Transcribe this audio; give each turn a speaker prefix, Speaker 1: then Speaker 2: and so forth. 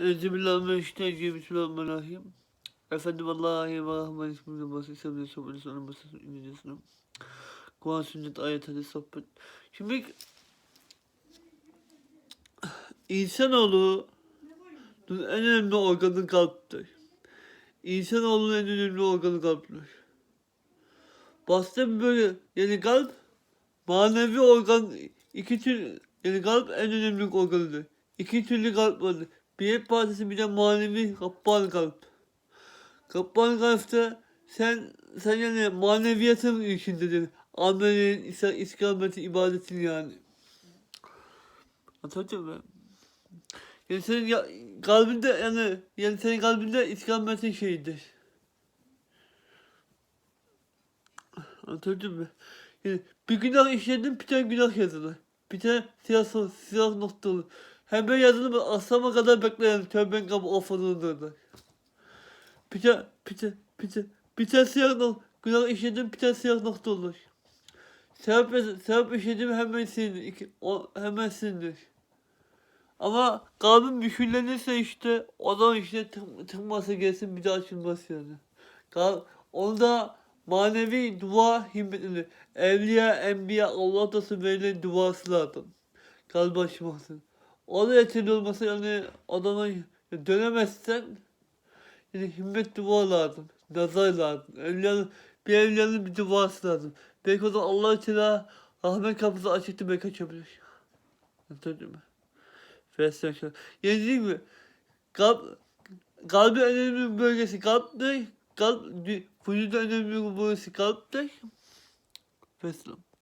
Speaker 1: Euzubillahimineşşeytanirracim. Bismillahirrahmanirrahim. Efendim Allah'a ve Rahman ismini basit sevdiği sohbeti sonra basit İngilizcesine. Kur'an sünnet ayet hadis sohbet. Şimdi insanoğlu en önemli organı kalptir. İnsanoğlunun en önemli organı kalptir. Bastım böyle yani kalp manevi organ iki tür yani kalp en önemli organıdır. İki türlü kalp vardır. Bir partisi bir de manevi kappan kalp. Kappan kalpte sen sen yani maneviyatın içindedir. Amelin, is- istikameti, ibadetin yani. Anlatacağım ben. Yani senin kalbinde yani yani senin kalbinde istikametin şeyidir. Anlatabiliyor muyum? Yani bir günah işledin bir tane günah yazılır. Bir tane siyah, siyah noktalı. Hemen yazılır mı aslama kadar bekleyen tövben kapı tane, bir tane, bir tane siyah nokta. Günah işledin bir tane siyah nokta olur. Sevap, sevap işledim hemen silinir. İki, o, hemen silinir. Ama kalbin müşküllenirse işte o zaman işte tık, tıkması gelsin bir daha açılmaz yani. Kal, onda manevi dua himmetini, evliya, enbiya, Allah da verilen duası lazım. Kalbi açması. O da yeterli olmasa yani adama dönemezsen yani himmet dua lazım. Nazar lazım. Evliyanın, bir evliyanın bir duası lazım. Belki o da Allah için rahmet kapısı açıktı belki açabilir. Anladın mı? Şöyle. Yani değil mi? Kalp, kalbin önemli bir bölgesi kalptir. Kalp, vücudun önemli bir bölgesi kalptir. Fesleğen.